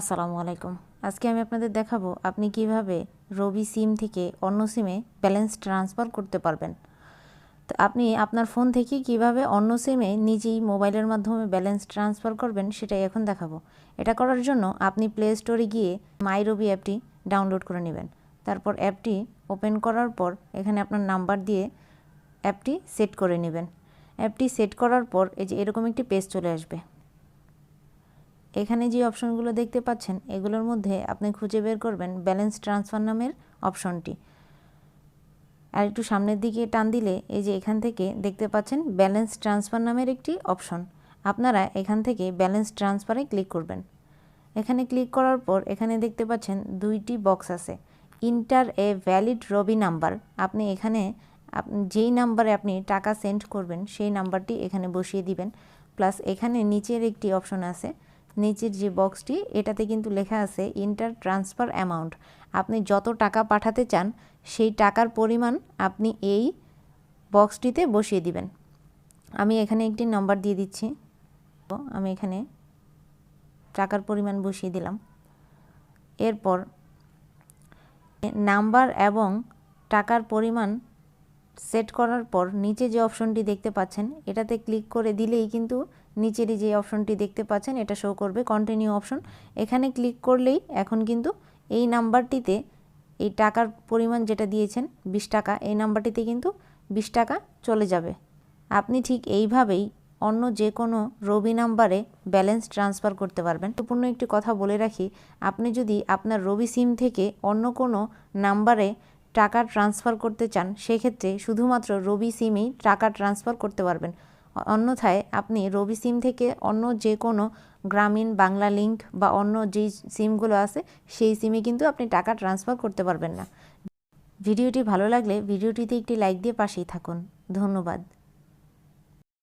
আসসালামু আলাইকুম। আজকে আমি আপনাদের দেখাবো আপনি কীভাবে রবি সিম থেকে অন্য সিমে ব্যালেন্স ট্রান্সফার করতে পারবেন। তো আপনি আপনার ফোন থেকে কীভাবে অন্য সিমে নিজেই মোবাইলের মাধ্যমে ব্যালেন্স ট্রান্সফার করবেন সেটাই এখন দেখাবো। এটা করার জন্য আপনি প্লে স্টোরে গিয়ে মাই রবি অ্যাপটি ডাউনলোড করে নেবেন। তারপর অ্যাপটি ওপেন করার পর এখানে আপনার নাম্বার দিয়ে অ্যাপটি সেট করে নেবেন। অ্যাপটি সেট করার পর এই যে এরকম একটি পেজ চলে আসবে। এখানে যে অপশনগুলো দেখতে পাচ্ছেন, এগুলোর মধ্যে আপনি খুঁজে বের করবেন ব্যালেন্স ট্রান্সফার নামের অপশনটি। আর একটু সামনের দিকে টান দিলে এই যে এখান থেকে দেখতে পাচ্ছেন ব্যালেন্স ট্রান্সফার নামের একটি অপশন। আপনারা এখান থেকে ব্যালেন্স ট্রান্সফারে ক্লিক করবেন। এখানে ক্লিক করার পর এখানে দেখতে পাচ্ছেন দুইটি বক্স আছে। Enter a valid Robi number. আপনি এখানে যেই নাম্বারে আপনি টাকা সেন্ড করবেন, সেই নাম্বারটি এখানে বসিয়ে দিবেন। প্লাস এখানে নিচের একটি অপশন আছে। নিচের যে বক্সটি, এটাতে কিন্তু লেখা আছে ইন্টার ট্রান্সফার অ্যামাউন্ট। আপনি যত টাকা পাঠাতে চান, সেই টাকার পরিমাণ আপনি এই বক্সটিতে বসিয়ে দিবেন। আমি এখানে একটি নাম্বার দিয়ে দিচ্ছি। আমি এখানে টাকার পরিমাণ বসিয়ে দিলাম। এরপর, নাম্বার এবং টাকার পরিমাণ সেট করার পর নিচে যে অপশনটি দেখতে পাচ্ছেন, এটাতে ক্লিক করে দিলেই কিন্তু নিচেরই যে অপশনটি দেখতে পাচ্ছেন, এটা শো করবে কন্টিনিউ অপশন এখানে ক্লিক করলেই এখন কিন্তু এই নাম্বারটিতে এই টাকার পরিমাণ যেটা দিয়েছেন, বিশ টাকা, এই নাম্বারটিতে কিন্তু বিশ টাকা চলে যাবে। আপনি ঠিক এইভাবেই অন্য যে কোনো রবি নাম্বারে ব্যালেন্স ট্রান্সফার করতে পারবেন। গুরুত্বপূর্ণ একটি কথা বলে রাখি, আপনি যদি আপনার রবি সিম থেকে অন্য কোনো নাম্বারে টাকা ট্রান্সফার করতে চান, সেক্ষেত্রে শুধুমাত্র রবি সিমেই টাকা ট্রান্সফার করতে পারবেন। অন্যথায় আপনি রবি সিম থেকে অন্য যে কোনো গ্রামীণ বাংলা লিঙ্ক বা অন্য যেই সিমগুলো আছে, সেই সিমে কিন্তু আপনি টাকা ট্রান্সফার করতে পারবেন না। ভিডিওটি ভালো লাগলে ভিডিওটিতে একটি লাইক দিয়ে পাশেই থাকুন। ধন্যবাদ।